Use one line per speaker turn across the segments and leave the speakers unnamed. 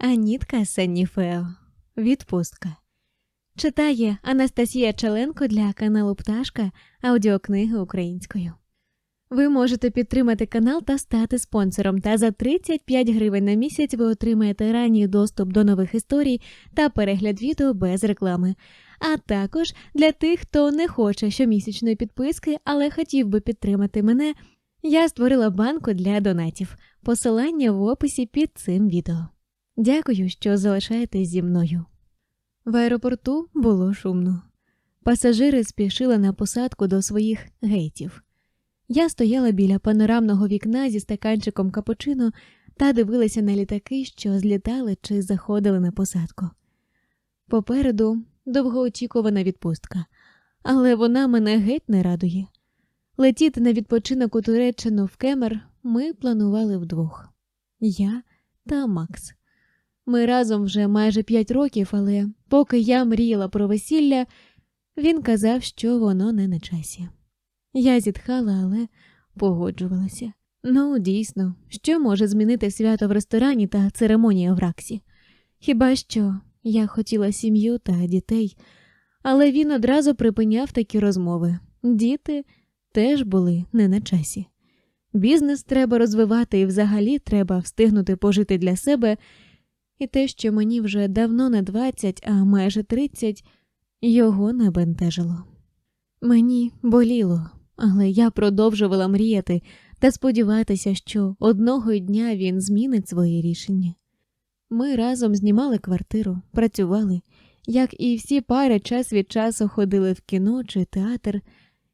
Анітка Санніфео. Відпустка. Читає Анастасія Челенко для каналу Пташка аудіокниги українською. Ви можете підтримати канал та стати спонсором. Та за 35 гривень на місяць ви отримаєте ранній доступ до нових історій та перегляд відео без реклами. А також для тих, хто не хоче щомісячної підписки, але хотів би підтримати мене, я створила банку для донатів. Посилання в описі під цим відео. Дякую, що залишаєтесь зі мною. В аеропорту було шумно. Пасажири спішили на посадку до своїх гейтів. Я стояла біля панорамного вікна зі стаканчиком капучино та дивилася на літаки, що злітали чи заходили на посадку. Попереду довгоочікувана відпустка, але вона мене геть не радує. Летіти на відпочинок у Туреччину в Кемер ми планували вдвох я та Макс. Ми разом вже майже п'ять років, але поки я мріяла про весілля, він казав, що воно не на часі. Я зітхала, але погоджувалася. Ну, дійсно, що може змінити свято в ресторані та церемонія в Раксі? Хіба що я хотіла сім'ю та дітей, але він одразу припиняв такі розмови. Діти теж були не на часі. Бізнес треба розвивати і взагалі треба встигнути пожити для себе, і те, що мені вже давно не 20, а майже 30, його не бентежило. Мені боліло, але я продовжувала мріяти та сподіватися, що одного дня він змінить своє рішення. Ми разом знімали квартиру, працювали, як і всі пари час від часу ходили в кіно чи театр,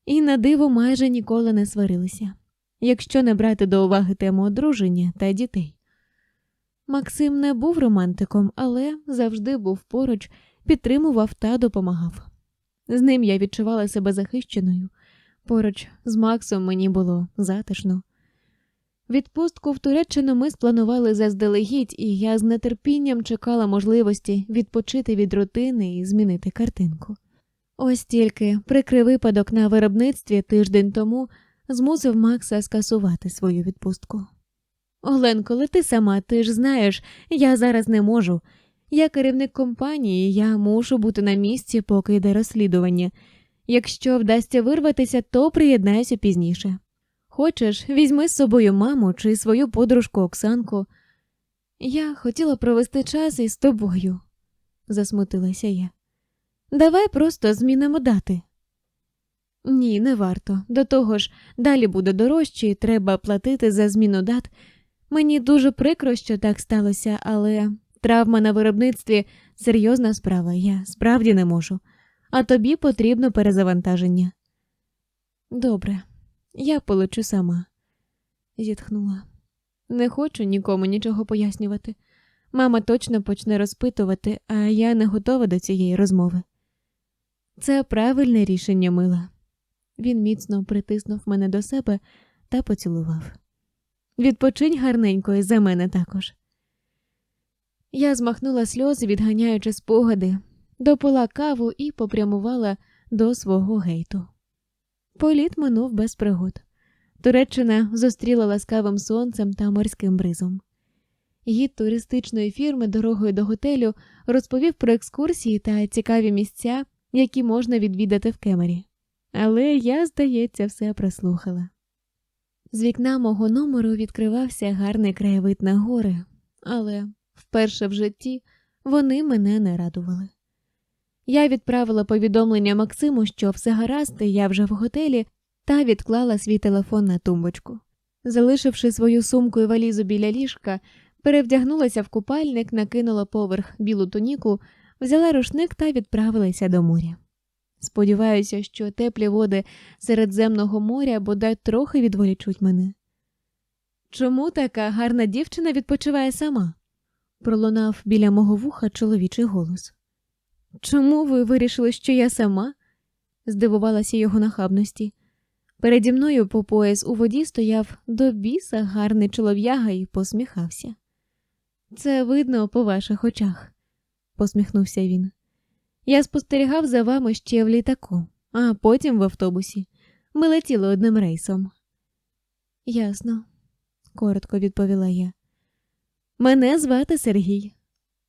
і на диво майже ніколи не сварилися, якщо не брати до уваги тему одруження та дітей. Максим не був романтиком, але завжди був поруч, підтримував та допомагав. З ним я відчувала себе захищеною. Поруч з Максом мені було затишно. Відпустку в Туреччину ми спланували заздалегідь, і я з нетерпінням чекала можливості відпочити від рутини і змінити картинку. Ось тільки прикрий випадок на виробництві тиждень тому змусив Макса скасувати свою відпустку. Оленко, лети сама, ти ж знаєш, я зараз не можу. Я керівник компанії, я мушу бути на місці, поки йде розслідування. Якщо вдасться вирватися, то приєднаюся пізніше. Хочеш, візьми з собою маму чи свою подружку Оксанку. Я хотіла провести час із тобою, засмутилася я. Давай просто змінимо дати. Ні, не варто. До того ж, далі буде дорожче і треба платити за зміну дат. Мені дуже прикро, що так сталося, але травма на виробництві серйозна справа, я справді не можу, а тобі потрібно перезавантаження. Добре, я полечу сама, зітхнула. Не хочу нікому нічого пояснювати. Мама точно почне розпитувати, а я не готова до цієї розмови. Це правильне рішення, мила. Він міцно притиснув мене до себе та поцілував. Відпочинь гарненько і за мене також. Я змахнула сльози, відганяючи спогади, допила каву і попрямувала до свого гейту. Політ минув без пригод. Туреччина зустріла ласкавим сонцем та морським бризом. Гід туристичної фірми дорогою до готелю розповів про екскурсії та цікаві місця, які можна відвідати в кемері. Але я, здається, все прослухала. З вікна мого номеру відкривався гарний краєвид на гори, але вперше в житті вони мене не радували. Я відправила повідомлення Максиму, що все гаразд, і я вже в готелі, та відклала свій телефон на тумбочку. Залишивши свою сумку і валізу біля ліжка, перевдягнулася в купальник, накинула поверх білу тоніку, взяла рушник та відправилася до моря. Сподіваюся, що теплі води Середземного моря бодай трохи відволічуть мене. Чому така гарна дівчина відпочиває сама? пролунав біля мого вуха чоловічий голос. Чому ви вирішили, що я сама? здивувалася його нахабності. Переді мною по пояс у воді стояв до біса гарний чолов'яга і посміхався. Це видно по ваших очах, посміхнувся він. Я спостерігав за вами ще в літаку, а потім в автобусі. Ми летіли одним рейсом. Ясно, коротко відповіла я. Мене звати Сергій,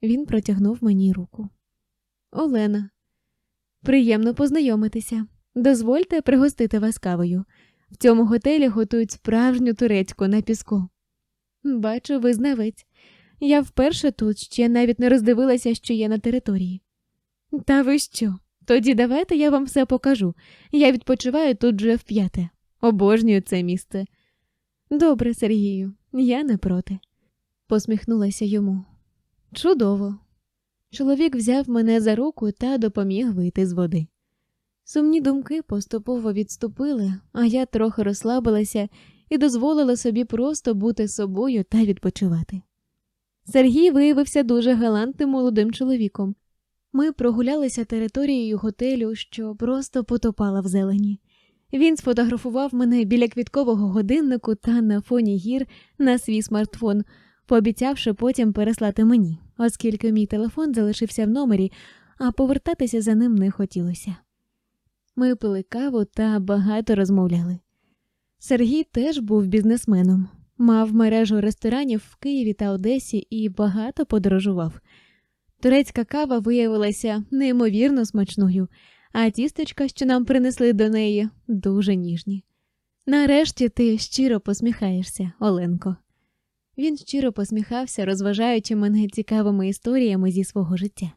Він протягнув мені руку. Олена, приємно познайомитися. Дозвольте пригостити вас кавою. В цьому готелі готують справжню турецьку на піску. Бачу, ви знавець. Я вперше тут ще навіть не роздивилася, що є на території. Та ви що? Тоді давайте я вам все покажу. Я відпочиваю тут вже вп'яте. Обожнюю це місце. Добре, Сергію, я не проти, посміхнулася йому. Чудово. Чоловік взяв мене за руку та допоміг вийти з води. Сумні думки поступово відступили, а я трохи розслабилася і дозволила собі просто бути собою та відпочивати. Сергій виявився дуже галантним молодим чоловіком. Ми прогулялися територією готелю, що просто потопала в зелені. Він сфотографував мене біля квіткового годиннику та на фоні гір на свій смартфон, пообіцявши потім переслати мені, оскільки мій телефон залишився в номері, а повертатися за ним не хотілося. Ми пили каву та багато розмовляли. Сергій теж був бізнесменом, мав мережу ресторанів в Києві та Одесі і багато подорожував. Турецька кава виявилася неймовірно смачною, а тістечка, що нам принесли до неї, дуже ніжні. Нарешті ти щиро посміхаєшся, Оленко. Він щиро посміхався, розважаючи мене цікавими історіями зі свого життя.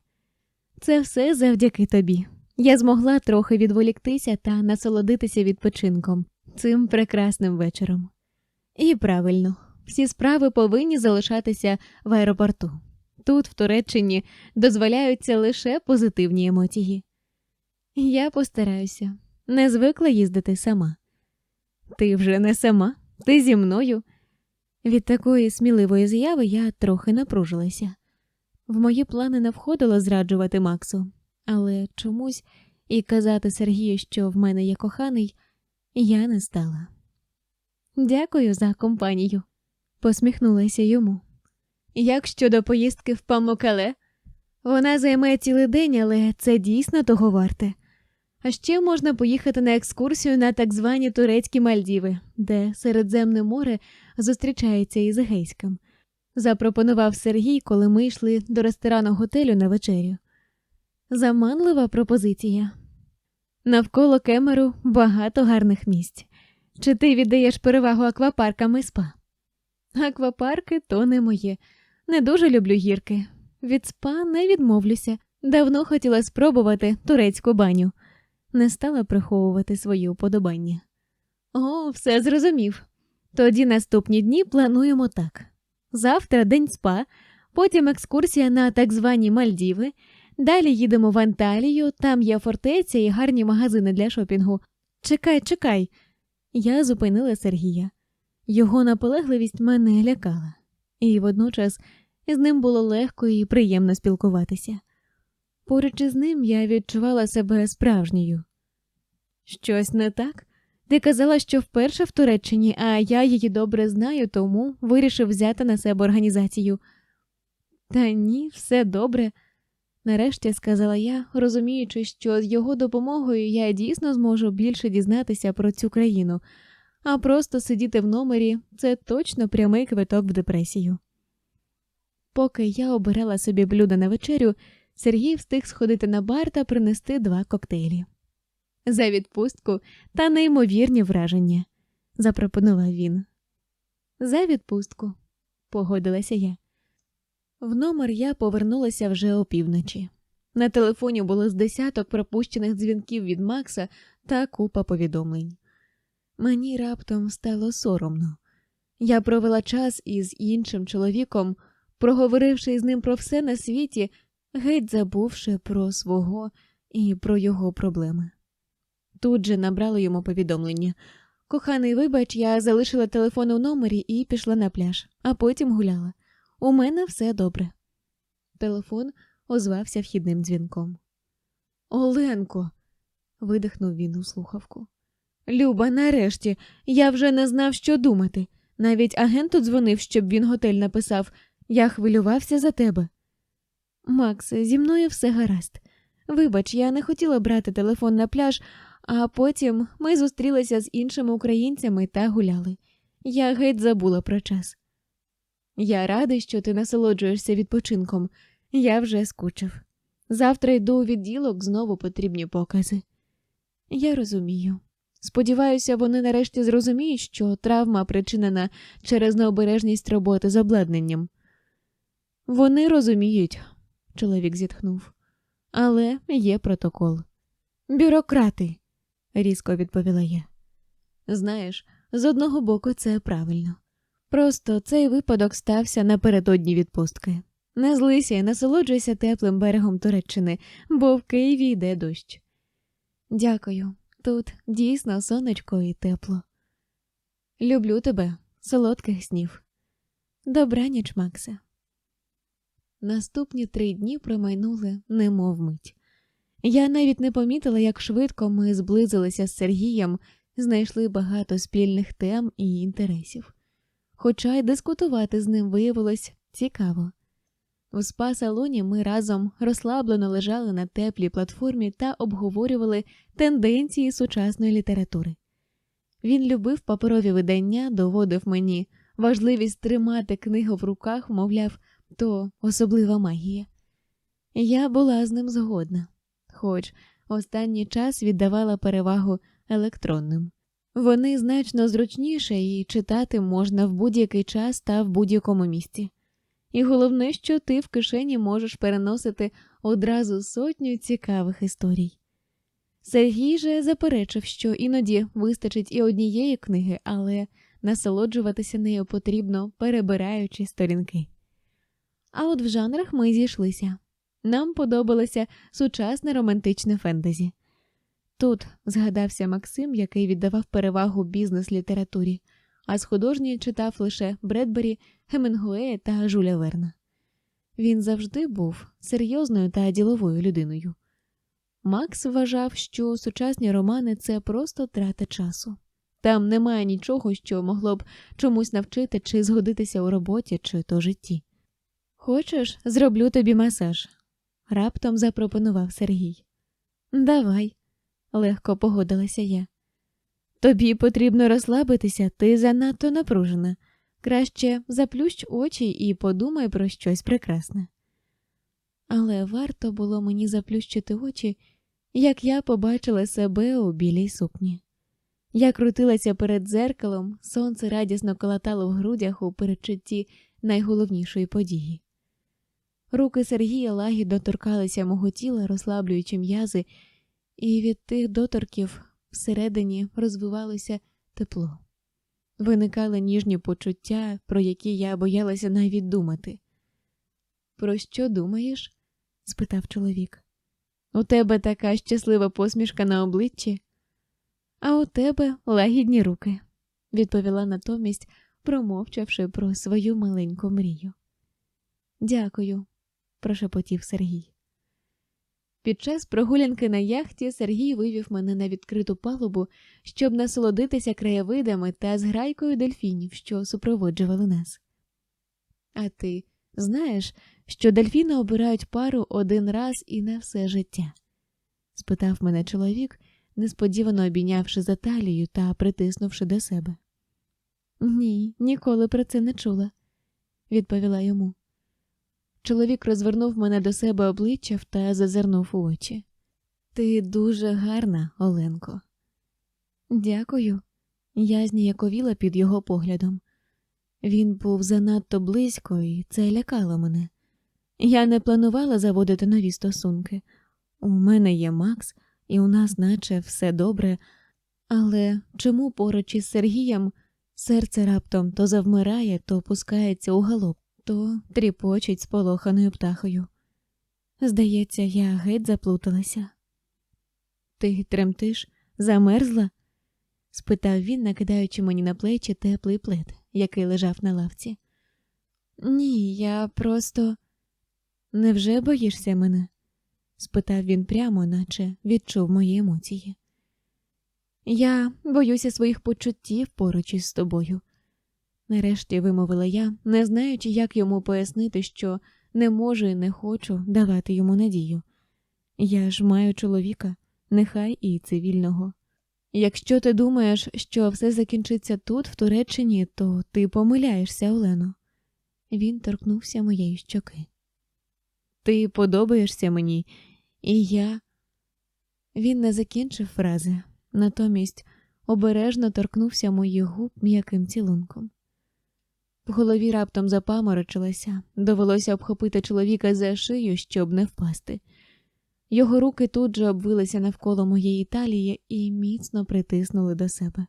Це все завдяки тобі. Я змогла трохи відволіктися та насолодитися відпочинком цим прекрасним вечором. І правильно, всі справи повинні залишатися в аеропорту. Тут, в Туреччині, дозволяються лише позитивні емоції. Я постараюся, не звикла їздити сама. Ти вже не сама, ти зі мною. Від такої сміливої заяви я трохи напружилася. В мої плани не входило зраджувати Максу, але чомусь і казати Сергію, що в мене є коханий, я не стала. Дякую за компанію, посміхнулася йому. Як щодо поїздки в Памукале? Вона займе цілий день, але це дійсно того варте. А ще можна поїхати на екскурсію на так звані турецькі Мальдіви, де Середземне море зустрічається із Егейським. Запропонував Сергій, коли ми йшли до ресторану готелю на вечерю. Заманлива пропозиція. Навколо кемеру багато гарних місць. Чи ти віддаєш перевагу аквапаркам і спа? Аквапарки то не моє. Не дуже люблю гірки. Від спа не відмовлюся. Давно хотіла спробувати турецьку баню. Не стала приховувати свої уподобання. О, все зрозумів. Тоді наступні дні плануємо так: завтра день спа, потім екскурсія на так звані Мальдіви. Далі їдемо в Анталію, там є фортеця і гарні магазини для шопінгу. Чекай, чекай. Я зупинила Сергія. Його наполегливість мене лякала, і водночас з ним було легко і приємно спілкуватися. Поруч із ним я відчувала себе справжньою. Щось не так? Ти казала, що вперше в Туреччині, а я її добре знаю, тому вирішив взяти на себе організацію. Та ні, все добре, нарешті сказала я, розуміючи, що з його допомогою я дійсно зможу більше дізнатися про цю країну, а просто сидіти в номері це точно прямий квиток в депресію. Поки я обирала собі блюдо на вечерю, Сергій встиг сходити на бар та принести два коктейлі. За відпустку та неймовірні враження, запропонував він. За відпустку, погодилася я. В номер я повернулася вже опівночі. На телефоні було з десяток пропущених дзвінків від Макса та купа повідомлень. Мені раптом стало соромно. Я провела час із іншим чоловіком, проговоривши з ним про все на світі, геть забувши про свого і про його проблеми. Тут же набрало йому повідомлення. Коханий, вибач, я залишила телефон у номері і пішла на пляж, а потім гуляла. У мене все добре. Телефон озвався вхідним дзвінком. Оленко. видихнув він у слухавку. Люба, нарешті, я вже не знав, що думати. Навіть агенту дзвонив, щоб він готель написав. Я хвилювався за тебе. Макс, зі мною все гаразд. Вибач, я не хотіла брати телефон на пляж, а потім ми зустрілися з іншими українцями та гуляли. Я геть забула про час. Я радий, що ти насолоджуєшся відпочинком. Я вже скучив. Завтра йду у відділок, знову потрібні покази. Я розумію. Сподіваюся, вони нарешті зрозуміють, що травма причинена через необережність роботи з обладнанням. Вони розуміють, чоловік зітхнув, але є протокол. Бюрократи, різко відповіла я. Знаєш, з одного боку це правильно. Просто цей випадок стався напередодні відпустки. Не злися і насолоджуйся теплим берегом Туреччини, бо в Києві йде дощ. Дякую, тут дійсно сонечко і тепло. Люблю тебе, солодких снів. Добраніч, Максе. Наступні три дні промайнули, немов мить. Я навіть не помітила, як швидко ми зблизилися з Сергієм, знайшли багато спільних тем і інтересів. Хоча й дискутувати з ним виявилось цікаво. У спа-салоні ми разом розслаблено лежали на теплій платформі та обговорювали тенденції сучасної літератури. Він любив паперові видання, доводив мені важливість тримати книгу в руках, мовляв, то особлива магія. Я була з ним згодна, хоч останній час віддавала перевагу електронним. Вони значно зручніше і читати можна в будь-який час та в будь-якому місці. І головне, що ти в кишені можеш переносити одразу сотню цікавих історій. Сергій же заперечив, що іноді вистачить і однієї книги, але насолоджуватися нею потрібно, перебираючи сторінки. А от в жанрах ми зійшлися. Нам подобалося сучасне романтичне фентезі. Тут згадався Максим, який віддавав перевагу бізнес-літературі, а з художньої читав лише Бредбері, Гемінгуея та Жуля Верна. Він завжди був серйозною та діловою людиною. Макс вважав, що сучасні романи це просто трата часу. Там немає нічого, що могло б чомусь навчити чи згодитися у роботі, чи то житті. Хочеш, зроблю тобі масаж? раптом запропонував Сергій. Давай, легко погодилася я. Тобі потрібно розслабитися, ти занадто напружена. Краще заплющ очі і подумай про щось прекрасне. Але варто було мені заплющити очі, як я побачила себе у білій сукні. Я крутилася перед дзеркалом, сонце радісно колотало в грудях у передчутті найголовнішої події. Руки Сергія лагідно торкалися мого тіла, розслаблюючи м'язи, і від тих доторків всередині розвивалося тепло. Виникали ніжні почуття, про які я боялася навіть думати. Про що думаєш? спитав чоловік. У тебе така щаслива посмішка на обличчі, а у тебе лагідні руки, відповіла натомість, промовчавши про свою маленьку мрію. Дякую, прошепотів Сергій. Під час прогулянки на яхті Сергій вивів мене на відкриту палубу, щоб насолодитися краєвидами та зграйкою дельфінів, що супроводжували нас. А ти знаєш, що дельфіни обирають пару один раз і на все життя? спитав мене чоловік, несподівано обійнявши за талію та притиснувши до себе. Ні, ніколи про це не чула, відповіла йому. Чоловік розвернув мене до себе обличчя та зазирнув у очі. Ти дуже гарна, Оленко. Дякую. Я зніяковіла під його поглядом. Він був занадто близько, і це лякало мене. Я не планувала заводити нові стосунки. У мене є Макс, і у нас, наче, все добре, але чому поруч із Сергієм серце раптом то завмирає, то опускається у галоп? То тріпочить сполоханою птахою. Здається, я геть заплуталася. Ти тремтиш, замерзла? спитав він, накидаючи мені на плечі теплий плед, який лежав на лавці. Ні, я просто невже боїшся мене? спитав він прямо, наче відчув мої емоції. Я боюся своїх почуттів поруч із тобою, нарешті вимовила я, не знаючи, як йому пояснити, що не можу і не хочу давати йому надію. Я ж маю чоловіка, нехай і цивільного. Якщо ти думаєш, що все закінчиться тут, в Туреччині, то ти помиляєшся, Олено. Він торкнувся моєї щоки. Ти подобаєшся мені, і я. Він не закінчив фрази, натомість обережно торкнувся моїх губ м'яким цілунком. В голові раптом запаморочилася, довелося обхопити чоловіка за шию, щоб не впасти. Його руки тут же обвилися навколо моєї талії і міцно притиснули до себе.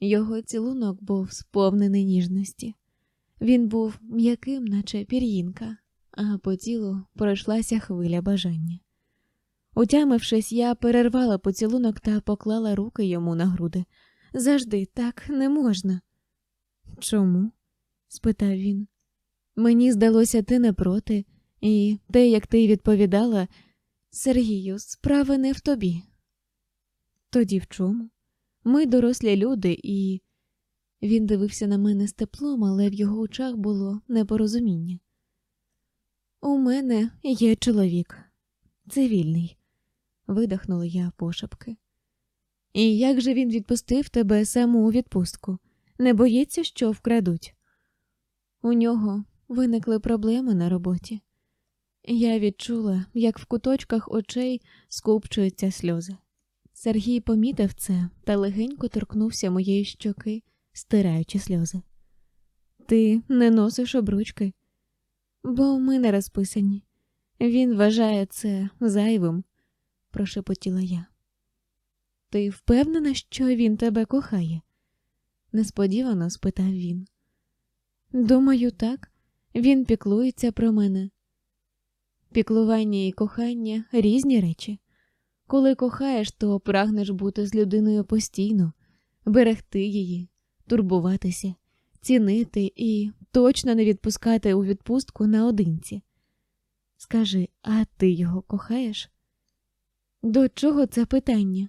Його цілунок був сповнений ніжності. Він був м'яким, наче пір'їнка, а по тілу пройшлася хвиля бажання. Утямившись, я перервала поцілунок та поклала руки йому на груди. Завжди так не можна. Чому? Спитав він. Мені здалося, ти не проти, і те, як ти відповідала, Сергію, справа не в тобі. Тоді в чому? Ми дорослі люди, і він дивився на мене з теплом, але в його очах було непорозуміння. У мене є чоловік, цивільний, видихнула я пошепки. І як же він відпустив тебе саму у відпустку? Не боїться, що вкрадуть? У нього виникли проблеми на роботі. Я відчула, як в куточках очей скупчуються сльози. Сергій помітив це та легенько торкнувся моєї щоки, стираючи сльози. Ти не носиш обручки, бо ми не розписані. Він вважає це зайвим, прошепотіла я. Ти впевнена, що він тебе кохає? несподівано спитав він. Думаю, так. Він піклується про мене. Піклування і кохання різні речі. Коли кохаєш, то прагнеш бути з людиною постійно, берегти її, турбуватися, цінити і точно не відпускати у відпустку наодинці. Скажи, а ти його кохаєш? До чого це питання?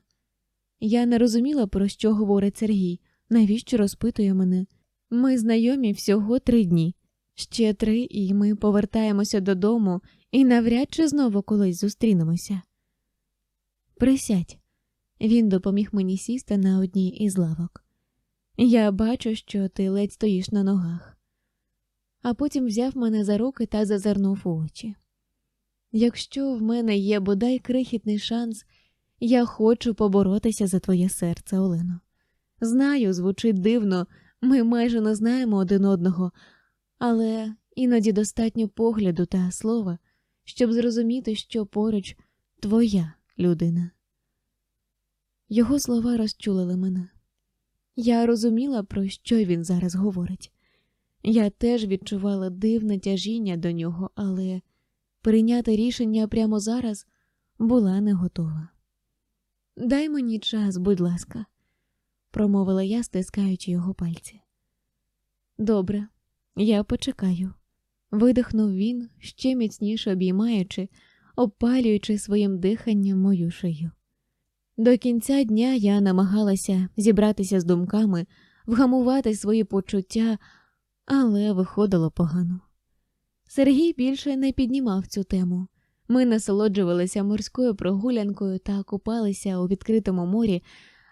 Я не розуміла, про що говорить Сергій, навіщо розпитує мене. Ми знайомі всього три дні, ще три, і ми повертаємося додому і навряд чи знову колись зустрінемося. Присядь, він допоміг мені сісти на одній із лавок. Я бачу, що ти ледь стоїш на ногах, а потім взяв мене за руки та зазирнув у очі. Якщо в мене є бодай крихітний шанс, я хочу поборотися за твоє серце, Олено. Знаю, звучить дивно, ми майже не знаємо один одного, але іноді достатньо погляду та слова, щоб зрозуміти, що поруч твоя людина. Його слова розчулили мене. Я розуміла, про що він зараз говорить. Я теж відчувала дивне тяжіння до нього, але прийняти рішення прямо зараз була не готова. Дай мені час, будь ласка, промовила я, стискаючи його пальці. Добре, я почекаю, видихнув він, ще міцніше обіймаючи, обпалюючи своїм диханням мою шию. До кінця дня я намагалася зібратися з думками, вгамувати свої почуття, але виходило погано. Сергій більше не піднімав цю тему. Ми насолоджувалися морською прогулянкою та купалися у відкритому морі,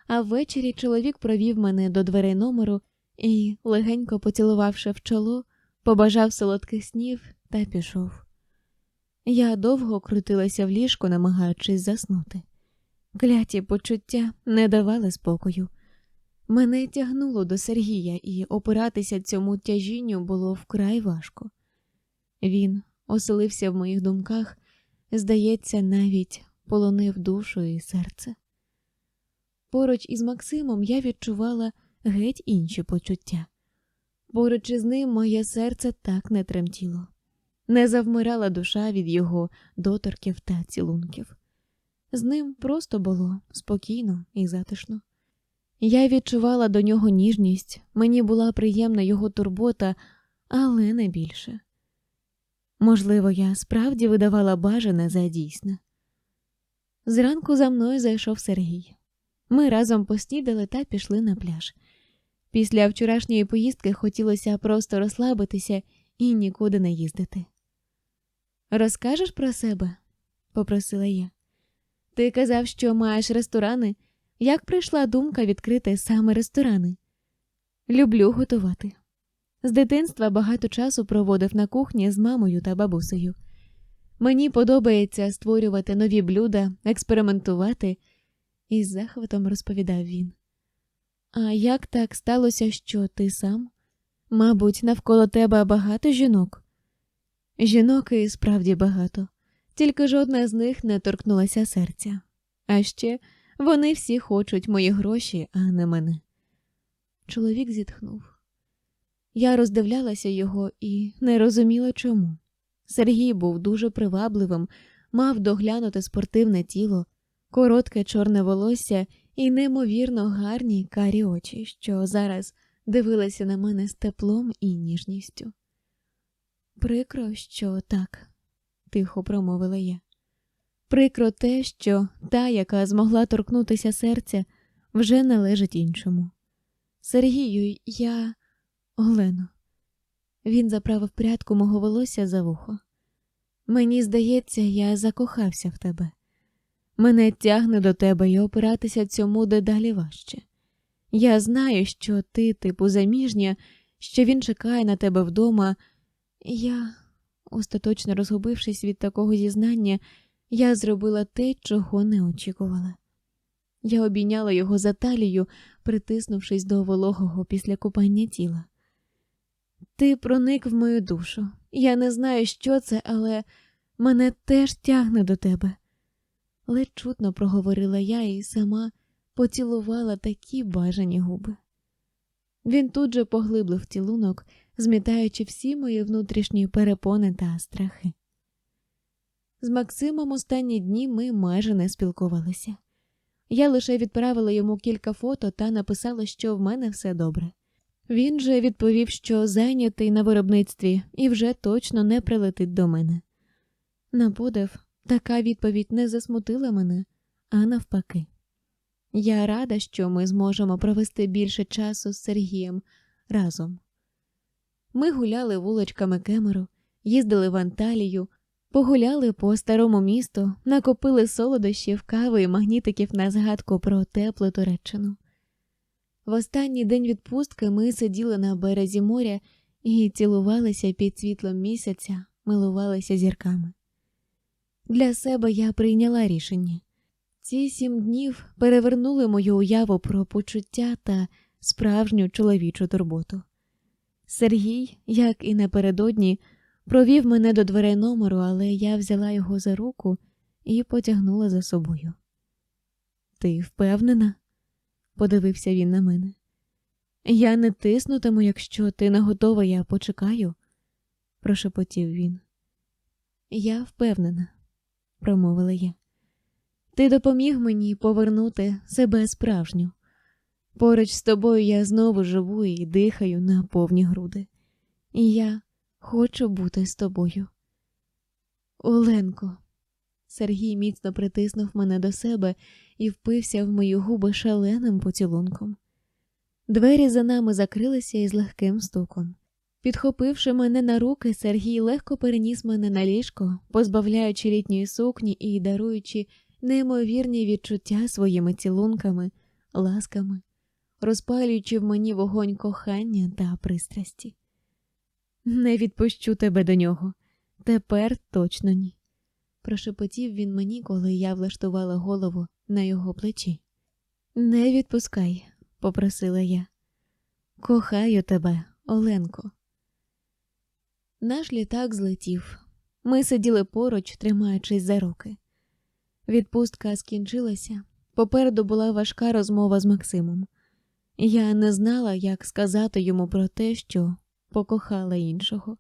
а ввечері чоловік провів мене до дверей номеру і, легенько поцілувавши в чоло, побажав солодких снів та пішов. Я довго крутилася в ліжку, намагаючись заснути. Кляті почуття не давали спокою. Мене тягнуло до Сергія, і опиратися цьому тяжінню було вкрай важко. Він оселився в моїх думках, здається, навіть полонив душу і серце. Поруч із Максимом я відчувала геть інші почуття. Поруч із ним моє серце так не тремтіло, не завмирала душа від його доторків та цілунків. З ним просто було спокійно і затишно. Я відчувала до нього ніжність, мені була приємна його турбота, але не більше. Можливо, я справді видавала бажане за дійсне. Зранку за мною зайшов Сергій. Ми разом поснідали та пішли на пляж. Після вчорашньої поїздки хотілося просто розслабитися і нікуди не їздити. Розкажеш про себе? попросила я. Ти казав, що маєш ресторани. Як прийшла думка відкрити саме ресторани? Люблю готувати. З дитинства багато часу проводив на кухні з мамою та бабусею. Мені подобається створювати нові блюда, експериментувати, із захватом розповідав він. А як так сталося, що ти сам? Мабуть, навколо тебе багато жінок? Жінок і справді багато, тільки жодна з них не торкнулася серця. А ще вони всі хочуть мої гроші, а не мене. Чоловік зітхнув. Я роздивлялася його і не розуміла чому. Сергій був дуже привабливим, мав доглянути спортивне тіло, коротке чорне волосся і неймовірно гарні карі очі, що зараз дивилися на мене з теплом і ніжністю. Прикро, що так, тихо промовила я. Прикро те, що та, яка змогла торкнутися серця, вже належить іншому. Сергію, я. Олено. Він заправив прядку мого волосся за вухо. Мені здається, я закохався в тебе. Мене тягне до тебе і опиратися цьому дедалі важче. Я знаю, що ти, типу, заміжня, що він чекає на тебе вдома. Я, остаточно розгубившись від такого зізнання, я зробила те, чого не очікувала. Я обійняла його за талію, притиснувшись до вологого після купання тіла. Ти проник в мою душу. Я не знаю, що це, але мене теж тягне до тебе. Ледь чутно проговорила я і сама поцілувала такі бажані губи. Він тут же поглиблив цілунок, змітаючи всі мої внутрішні перепони та страхи. З Максимом останні дні ми майже не спілкувалися. Я лише відправила йому кілька фото та написала, що в мене все добре. Він же відповів, що зайнятий на виробництві і вже точно не прилетить до мене. На подив, така відповідь не засмутила мене, а навпаки. Я рада, що ми зможемо провести більше часу з Сергієм разом. Ми гуляли вуличками Кемеру, їздили в Анталію, погуляли по старому місту, накопили солодощів, кави і магнітиків на згадку про теплу Туреччину. В останній день відпустки ми сиділи на березі моря і цілувалися під світлом місяця, милувалися зірками. Для себе я прийняла рішення. Ці сім днів перевернули мою уяву про почуття та справжню чоловічу турботу. Сергій, як і напередодні, провів мене до дверей номеру, але я взяла його за руку і потягнула за собою. Ти впевнена? подивився він на мене. Я не тиснутиму, якщо ти не готова, я почекаю, прошепотів він. Я впевнена, промовила я. Ти допоміг мені повернути себе справжню. Поруч з тобою я знову живу і дихаю на повні груди. І я хочу бути з тобою. Оленко. Сергій міцно притиснув мене до себе і впився в мої губи шаленим поцілунком. Двері за нами закрилися із легким стуком. Підхопивши мене на руки, Сергій легко переніс мене на ліжко, позбавляючи літньої сукні і даруючи неймовірні відчуття своїми цілунками, ласками, розпалюючи в мені вогонь кохання та пристрасті. Не відпущу тебе до нього, тепер точно ні. Прошепотів він мені, коли я влаштувала голову на його плечі. Не відпускай, попросила я. Кохаю тебе, Оленко. Наш літак злетів. Ми сиділи поруч, тримаючись за руки. Відпустка скінчилася. Попереду була важка розмова з Максимом. Я не знала, як сказати йому про те, що покохала іншого.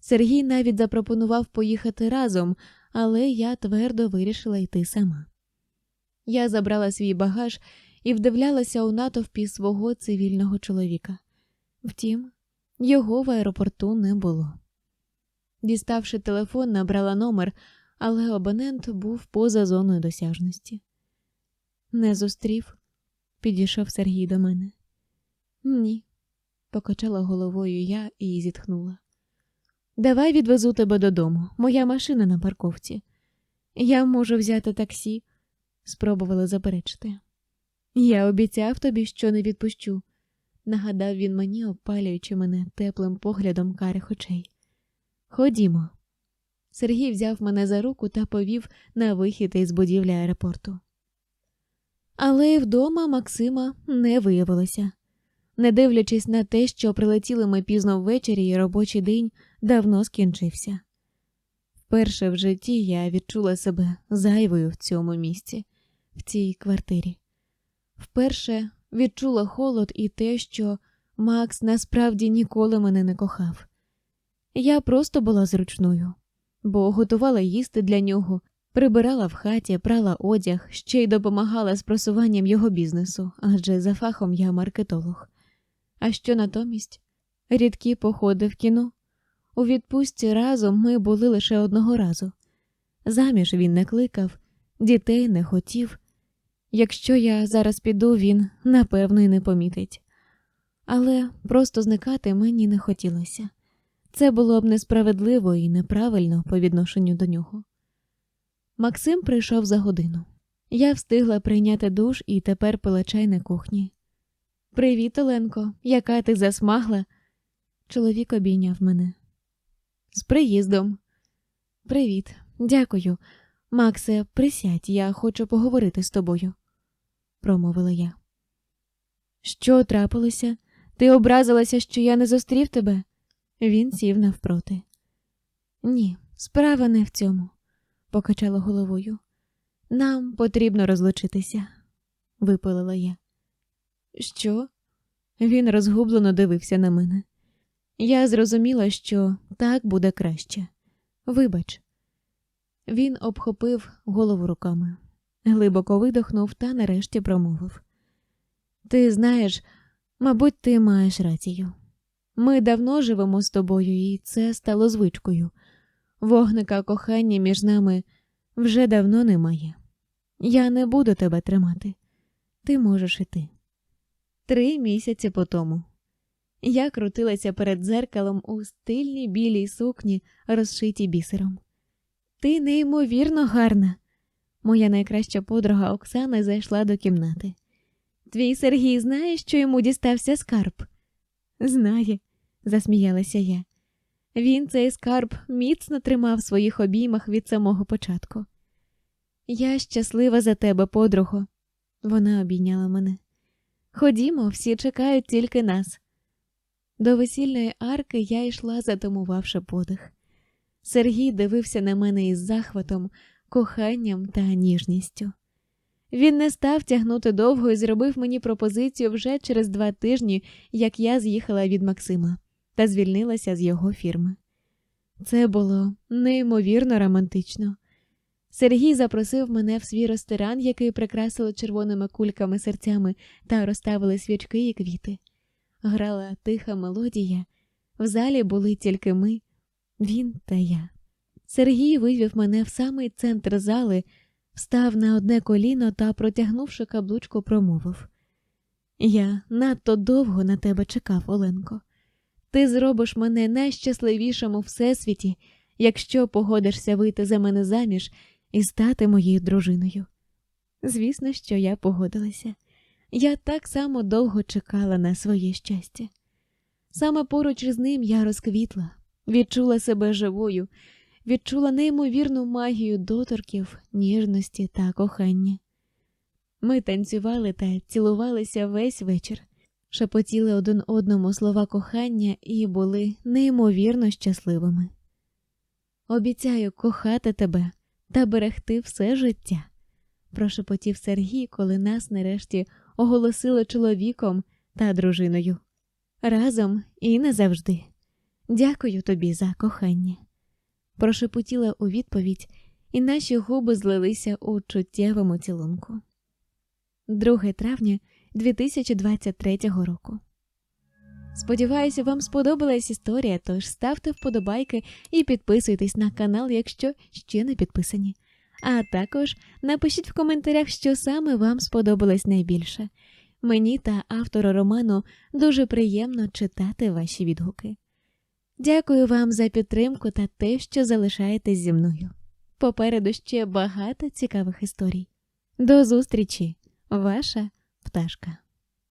Сергій навіть запропонував поїхати разом, але я твердо вирішила йти сама. Я забрала свій багаж і вдивлялася у натовпі свого цивільного чоловіка. Втім, його в аеропорту не було. Діставши телефон, набрала номер, але абонент був поза зоною досяжності. Не зустрів, підійшов Сергій до мене. Ні, покачала головою я і зітхнула. Давай відвезу тебе додому, моя машина на парковці. Я можу взяти таксі, спробувала заперечити. Я обіцяв тобі, що не відпущу, нагадав він мені, опалюючи мене теплим поглядом карих очей. Ходімо. Сергій взяв мене за руку та повів на вихід із будівлі аеропорту. Але вдома Максима не виявилося. Не дивлячись на те, що прилетіли ми пізно ввечері, і робочий день давно скінчився. Вперше в житті я відчула себе зайвою в цьому місці, в цій квартирі. Вперше відчула холод і те, що Макс насправді ніколи мене не кохав. Я просто була зручною, бо готувала їсти для нього, прибирала в хаті, прала одяг, ще й допомагала з просуванням його бізнесу, адже за фахом я маркетолог. А що натомість? Рідкі походи в кіно. У відпустці разом ми були лише одного разу. Заміж він не кликав, дітей не хотів. Якщо я зараз піду, він напевно й не помітить. Але просто зникати мені не хотілося. Це було б несправедливо і неправильно по відношенню до нього. Максим прийшов за годину. Я встигла прийняти душ і тепер пила чай на кухні. Привіт, Оленко, яка ти засмагла? Чоловік обійняв мене. З приїздом. Привіт, дякую. Максе, присядь, я хочу поговорити з тобою, промовила я. Що трапилося? Ти образилася, що я не зустрів тебе? Він сів навпроти. Ні, справа не в цьому, покачала головою. Нам потрібно розлучитися, випалила я. Що? Він розгублено дивився на мене. Я зрозуміла, що так буде краще. Вибач. Він обхопив голову руками, глибоко видохнув та нарешті промовив. Ти знаєш, мабуть, ти маєш рацію. Ми давно живемо з тобою, і це стало звичкою. Вогника кохання між нами вже давно немає. Я не буду тебе тримати. Ти можеш іти. Три місяці по тому. Я крутилася перед дзеркалом у стильній білій сукні, розшитій бісером. Ти неймовірно гарна. Моя найкраща подруга Оксана зайшла до кімнати. Твій Сергій знає, що йому дістався скарб? Знає, засміялася я. Він цей скарб міцно тримав в своїх обіймах від самого початку. Я щаслива за тебе, подруго. Вона обійняла мене. Ходімо, всі чекають тільки нас. До весільної арки я йшла, затамувавши подих. Сергій дивився на мене із захватом, коханням та ніжністю. Він не став тягнути довго і зробив мені пропозицію вже через два тижні, як я з'їхала від Максима та звільнилася з його фірми. Це було неймовірно романтично. Сергій запросив мене в свій ресторан, який прикрасили червоними кульками серцями та розставили свічки і квіти. Грала тиха мелодія, в залі були тільки ми, він та я. Сергій вивів мене в самий центр зали, встав на одне коліно та, протягнувши каблучку, промовив Я надто довго на тебе чекав, Оленко. Ти зробиш мене найщасливішим у всесвіті, якщо погодишся вийти за мене заміж і стати моєю дружиною. Звісно, що я погодилася. Я так само довго чекала на своє щастя. Саме поруч із ним я розквітла, відчула себе живою, відчула неймовірну магію доторків, ніжності та кохання. Ми танцювали та цілувалися весь вечір, шепотіли один одному слова кохання і були неймовірно щасливими. Обіцяю кохати тебе та берегти все життя, прошепотів Сергій, коли нас нарешті оголосили чоловіком та дружиною. Разом і не завжди. Дякую тобі за кохання. Прошепотіла у відповідь, і наші губи злилися у чуттєвому цілунку. 2 травня 2023 року. Сподіваюся, вам сподобалась історія, тож ставте вподобайки і підписуйтесь на канал, якщо ще не підписані. А також напишіть в коментарях, що саме вам сподобалось найбільше. Мені та автору роману дуже приємно читати ваші відгуки. Дякую вам за підтримку та те, що залишаєтесь зі мною. Попереду ще багато цікавих історій. До зустрічі, ваша пташка.